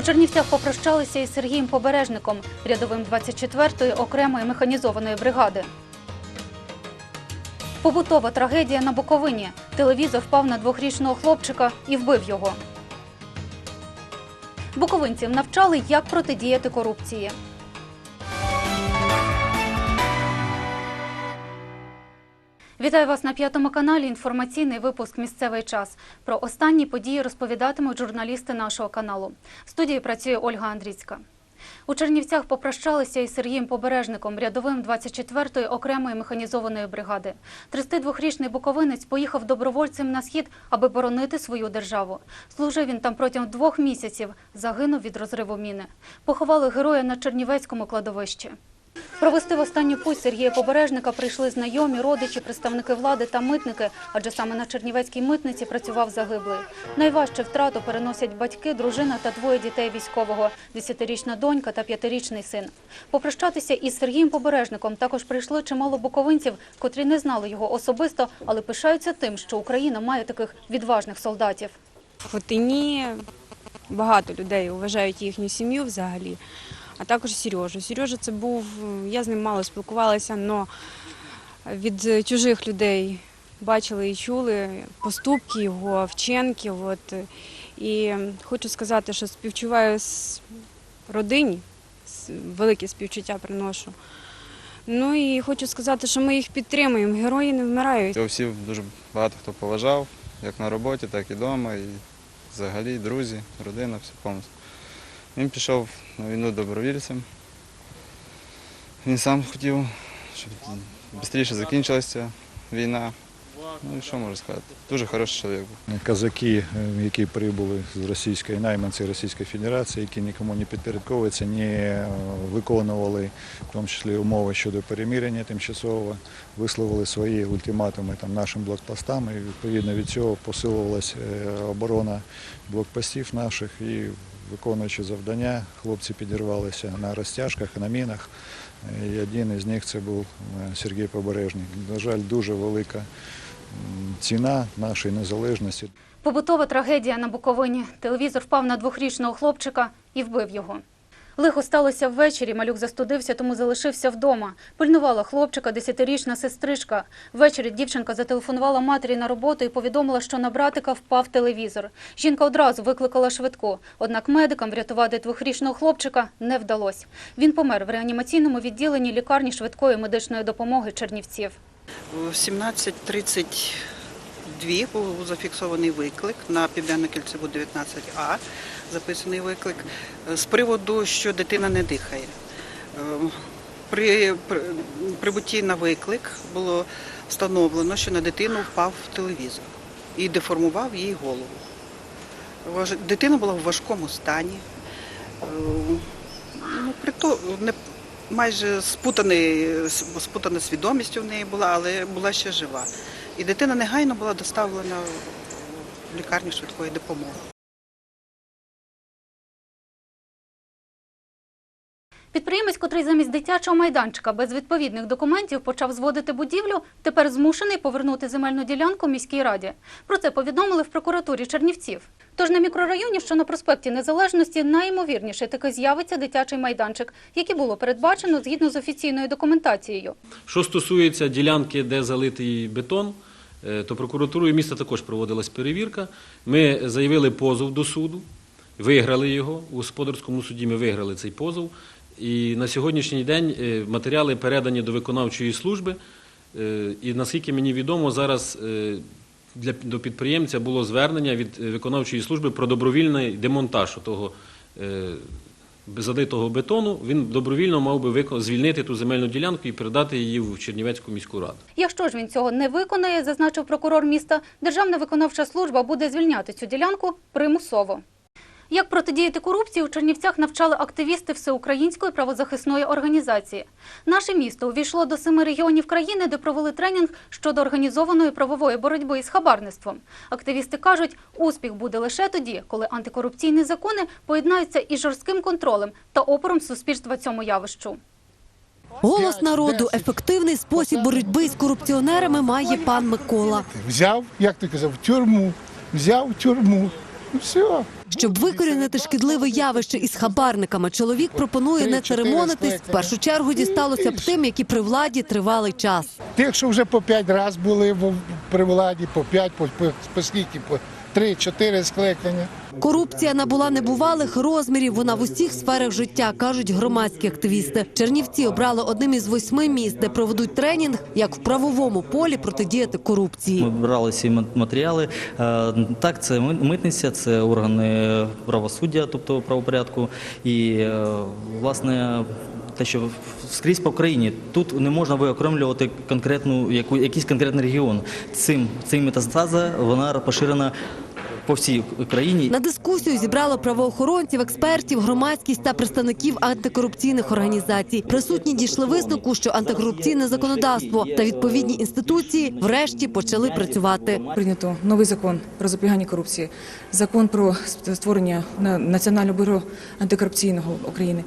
У Чернівцях попрощалися із Сергієм Побережником, рядовим 24-ї окремої механізованої бригади. Побутова трагедія на Буковині. Телевізор впав на двохрічного хлопчика і вбив його. Буковинців навчали, як протидіяти корупції. Вітаю вас на п'ятому каналі. Інформаційний випуск Місцевий час. Про останні події розповідатимуть журналісти нашого каналу. В студії працює Ольга Андрійська. У Чернівцях попрощалися із Сергієм Побережником, рядовим 24-ї окремої механізованої бригади. 32-річний буковинець поїхав добровольцем на схід, аби боронити свою державу. Служив він там протягом двох місяців. Загинув від розриву міни. Поховали героя на Чернівецькому кладовищі. Провести в останню путь Сергія Побережника прийшли знайомі, родичі, представники влади та митники, адже саме на Чернівецькій митниці працював загиблий. Найважче втрату переносять батьки, дружина та двоє дітей військового – 10-річна донька та 5-річний син. Попрощатися із Сергієм Побережником також прийшло чимало буковинців, котрі не знали його особисто, але пишаються тим, що Україна має таких відважних солдатів. Хотині багато людей вважають їхню сім'ю взагалі, а також Сережу. Сережа це був, я з ним мало спілкувалася, але від чужих людей бачили і чули поступки його, вчинки. От. І хочу сказати, що співчуваю с- родині, велике співчуття приношу. Ну і хочу сказати, що ми їх підтримуємо. Герої не вмирають. Його всі дуже багато хто поважав, як на роботі, так і вдома, і взагалі друзі, родина, все повністю. Він пішов на війну добровільцем. Він сам хотів, щоб швидше закінчилася війна. Ну і що можу сказати? Дуже хороший чоловік був. Казаки, е, які прибули з російської найманці Російської Федерації, які нікому не підпорядковуються, не виконували в тому числі умови щодо перемирення тимчасового, висловили свої ультиматуми там, нашим блокпостам. І відповідно від цього посилувалася е, оборона блокпостів наших і виконуючи завдання, хлопці підірвалися на розтяжках, на мінах. І один із них це був е, Сергій Побережник. На жаль, дуже велика ціна нашої незалежності. Побутова трагедія на Буковині. Телевізор впав на двохрічного хлопчика і вбив його. Лихо сталося ввечері. Малюк застудився, тому залишився вдома. Пильнувала хлопчика десятирічна сестричка. Ввечері дівчинка зателефонувала матері на роботу і повідомила, що на братика впав телевізор. Жінка одразу викликала швидку. Однак медикам врятувати двохрічного хлопчика не вдалося. Він помер в реанімаційному відділенні лікарні швидкої медичної допомоги Чернівців. В 17.32 був зафіксований виклик на Південне кільцеву 19А, записаний виклик е, з приводу, що дитина не дихає. Е, При при- прибутті на виклик було встановлено, що на дитину впав телевізор і деформував їй голову. Дитина була в важкому стані. Е, Ну, прито, не, майже спутана свідомість у неї була, але була ще жива. І дитина негайно була доставлена в лікарню швидкої допомоги. Підприємець, котрий замість дитячого майданчика без відповідних документів почав зводити будівлю, тепер змушений повернути земельну ділянку міській раді. Про це повідомили в прокуратурі Чернівців. Тож на мікрорайоні, що на проспекті Незалежності, найімовірніше таки з'явиться дитячий майданчик, який було передбачено згідно з офіційною документацією. Що стосується ділянки, де залитий бетон, е, то прокуратурою міста також проводилась перевірка. Ми заявили позов до суду, виграли його. У господарському суді ми виграли цей позов. І на сьогоднішній день е, матеріали передані до виконавчої служби. Е, І наскільки мені відомо, зараз для, до підприємця було звернення від е, виконавчої служби про добровільний демонтаж того е, залитого бетону. Він добровільно мав би звільнити ту земельну ділянку і передати її в Чернівецьку міську раду. Якщо ж він цього не виконає, зазначив прокурор міста, Державна виконавча служба буде звільняти цю ділянку примусово. Як протидіяти корупції у Чернівцях навчали активісти Всеукраїнської правозахисної організації. Наше місто увійшло до семи регіонів країни, де провели тренінг щодо організованої правової боротьби із хабарництвом. Активісти кажуть, успіх буде лише тоді, коли антикорупційні закони поєднаються із жорстким контролем та опором суспільства цьому явищу. Голос народу ефективний спосіб боротьби з корупціонерами має пан Микола. Взяв, як ти казав, тюрму, взяв тюрму. І все. Щоб викорінити шкідливе явище із хабарниками, чоловік пропонує не церемонитись. В першу чергу дісталося б тим, які при владі тривалий час. Тих, що вже по п'ять разів були при владі, по п'ять, по, по, по скільки, по три-чотири скликання. Корупція набула небувалих розмірів. Вона в усіх сферах життя, кажуть громадські активісти. Чернівці обрали одним із восьми міст, де проведуть тренінг, як в правовому полі протидіяти корупції. Ми брали ма- матеріали. Е, Так, це митниця, це органи правосуддя, тобто правопорядку. І е, власне те, що скрізь по країні тут не можна виокремлювати конкретну яку якийсь конкретний регіон. Цим цим метастаза вона поширена по всій країні. На дискусію зібрало правоохоронців, експертів, громадськість та представників антикорупційних організацій. Присутні дійшли висновку, що антикорупційне законодавство та відповідні інституції врешті почали працювати. Прийнято новий закон про запобігання корупції, закон про створення на- Національного бюро антикорупційного України.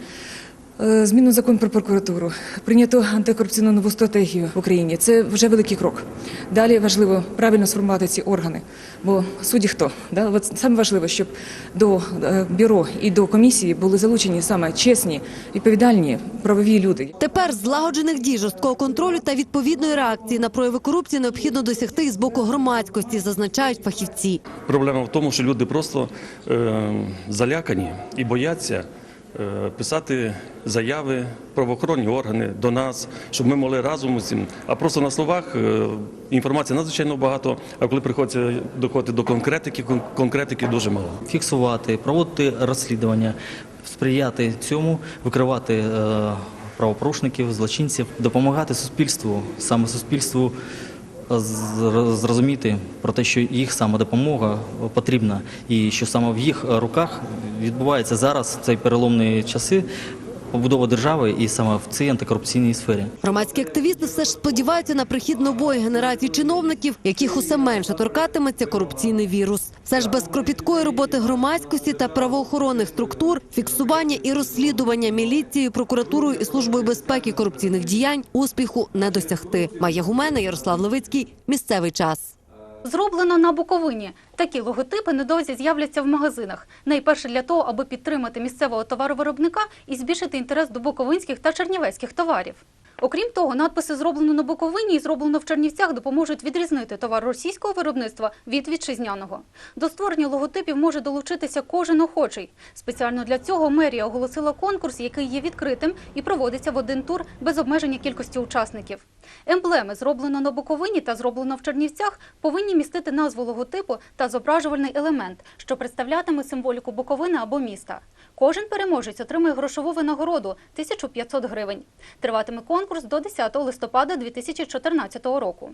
Е, Змінено закон про прокуратуру, прийнято антикорупційну нову стратегію в Україні. Це вже великий крок. Далі важливо правильно сформувати ці органи. Бо судді хто? Да? От саме важливо, щоб до е, бюро і до комісії були залучені саме чесні, відповідальні правові люди. Тепер злагоджених дій, жорсткого контролю та відповідної реакції на прояви корупції необхідно досягти і з боку громадськості, зазначають фахівці. Проблема в тому, що люди просто е, залякані і бояться писати заяви правоохоронні органи до нас, щоб ми могли разом цим. А просто на словах е, інформації надзвичайно багато, а коли приходиться доходити до конкретики, конкретики дуже мало. фіксувати, проводити розслідування, сприяти цьому, викривати е, правопорушників, злочинців, допомагати суспільству, саме суспільству е, зрозуміти про те, що їх самодопомога потрібна, і що саме в їх руках відбувається зараз в цей переломні часи побудова держави і саме в цій антикорупційній сфері. Громадські активісти все ж сподіваються на прихід нової генерації чиновників, яких усе менше торкатиметься корупційний вірус. Все ж без кропіткої роботи громадськості та правоохоронних структур, фіксування і розслідування міліцією, прокуратурою і службою безпеки корупційних діянь успіху не досягти. Майя Гумена, Ярослав Левицький. Місцевий час. Зроблено на Буковині. Такі логотипи недовзі з'являться в магазинах. Найперше для того, аби підтримати місцевого товаровиробника і збільшити інтерес до буковинських та чернівецьких товарів. Окрім того, надписи зроблено на Буковині і зроблено в Чернівцях допоможуть відрізнити товар російського виробництва від вітчизняного. До створення логотипів може долучитися кожен охочий. Спеціально для цього мерія оголосила конкурс, який є відкритим і проводиться в один тур без обмеження кількості учасників. Емблеми, зроблено на Буковині та зроблено в Чернівцях, повинні містити назву логотипу та зображувальний елемент, що представлятиме символіку Буковини або міста. Кожен переможець отримує грошову винагороду 1500 гривень. Триватиме конкурс до 10 листопада 2014 року.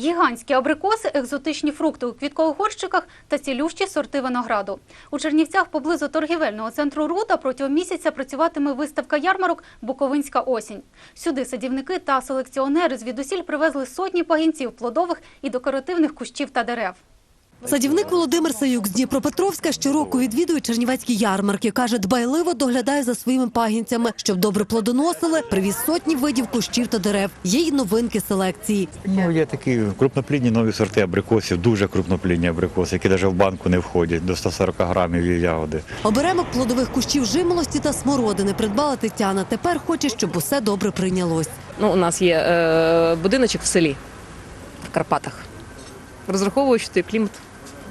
Гігантські абрикоси, екзотичні фрукти у квіткових горщиках та цілющі сорти винограду. У Чернівцях поблизу торгівельного центру Руда протягом місяця працюватиме виставка ярмарок Буковинська осінь. Сюди садівники та селекціонери звідусіль привезли сотні пагінців плодових і декоративних кущів та дерев. Садівник Володимир Саюк з Дніпропетровська щороку відвідує чернівецькі ярмарки. Каже, дбайливо доглядає за своїми пагінцями, щоб добре плодоносили, привіз сотні видів кущів та дерев. Є й новинки селекції. Ну, є такі крупноплідні нові сорти абрикосів, дуже крупноплідні абрикоси, які навіть в банку не входять, до 140 грамів є ягоди. Оберемок плодових кущів жимолості та смородини придбала Тетяна. Тепер хоче, щоб усе добре прийнялось. Ну, у нас є е, будиночок в селі в Карпатах. Розраховую, що той клімат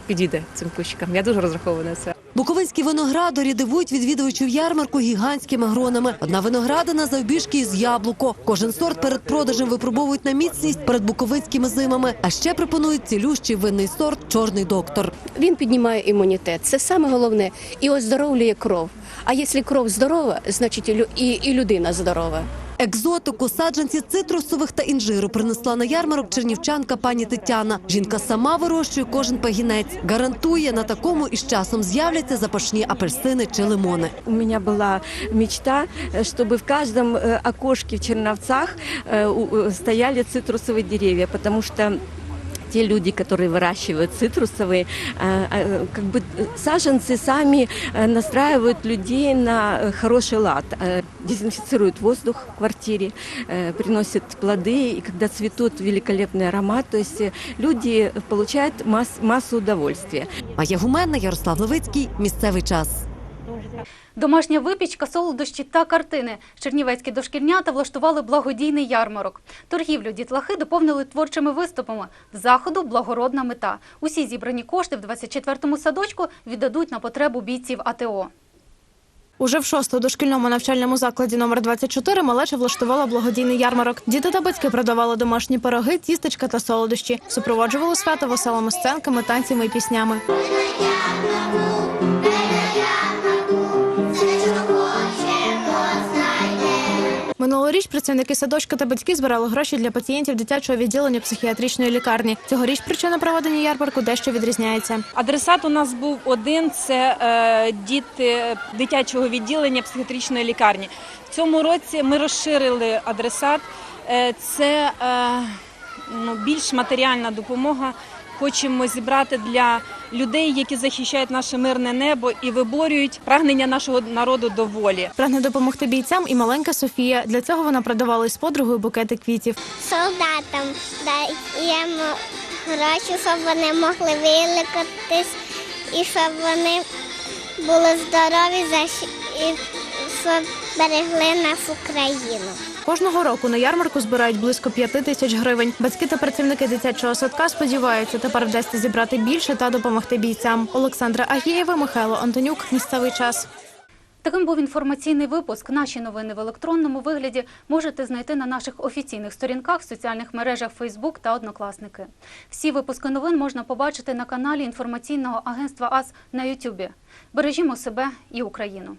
підійде цим кущикам. Я дуже розраховую на це. Буковинські виноградарі дивують відвідувачів ярмарку гігантськими гронами. Одна виноградина завбіжки із яблуко. Кожен сорт перед продажем випробовують на міцність перед буковинськими зимами. А ще пропонують цілющий винний сорт Чорний доктор. Він піднімає імунітет. Це саме головне і оздоровлює кров. А якщо кров здорова, значить і лю- і, і людина здорова. Екзотику, саджанці цитрусових та інжиру принесла на ярмарок чернівчанка пані Тетяна. Жінка сама вирощує кожен пагінець. Гарантує, на такому із часом з'являться запашні апельсини чи лимони. У меня была мечта, э, чтобы в каждом э, окошке в Черновцах э, у- э, стояли цитрусовые деревья, потому что те люди, которые выращивают цитрусовые, э, э, как бы э, саженцы сами э, настраивают людей на э, хороший лад, э, дезинфицируют воздух в квартире, э, приносят плоды, и когда цветут великолепный аромат, то есть э, люди получают масс- массу удовольствия. Майя Гуменна, Ярослав Левицький. Місцевий час. Домашня випічка, солодощі та картини. Чернівецькі дошкільнята влаштували благодійний ярмарок. Торгівлю дітлахи доповнили творчими виступами. Заходу благородна мета. Усі зібрані кошти в 24-му садочку віддадуть на потребу бійців АТО. Уже в шостому дошкільному навчальному закладі номер 24 малеча влаштувала благодійний ярмарок. Діти та батьки продавали домашні пироги, тістечка та солодощі. Супроводжували свято веселими сценками, танцями і піснями. Минулоріч працівники садочка та батьки збирали гроші для пацієнтів дитячого відділення психіатричної лікарні. Цьогоріч причина проведення ярмарку дещо відрізняється. Адресат у нас був один: це е, діти дитячого відділення психіатричної лікарні. В цьому році ми розширили адресат. Е, це е, ну, більш матеріальна допомога. Хочемо зібрати для людей, які захищають наше мирне небо і виборюють прагнення нашого народу до волі. Прагне допомогти бійцям і маленька Софія. Для цього вона продавала із подругою букети квітів. солдатам даємо гроші, щоб вони могли вилікатись і щоб вони були здорові щоб берегли нашу країну. Кожного року на ярмарку збирають близько п'яти тисяч гривень. Батьки та працівники дитячого садка сподіваються, тепер вдасться зібрати більше та допомогти бійцям. Олександра Агієва, Михайло Антонюк. Місцевий час. Таким був інформаційний випуск. Наші новини в електронному вигляді можете знайти на наших офіційних сторінках в соціальних мережах Facebook та Однокласники. Всі випуски новин можна побачити на каналі інформаційного агентства АС на YouTube. Бережімо себе і Україну.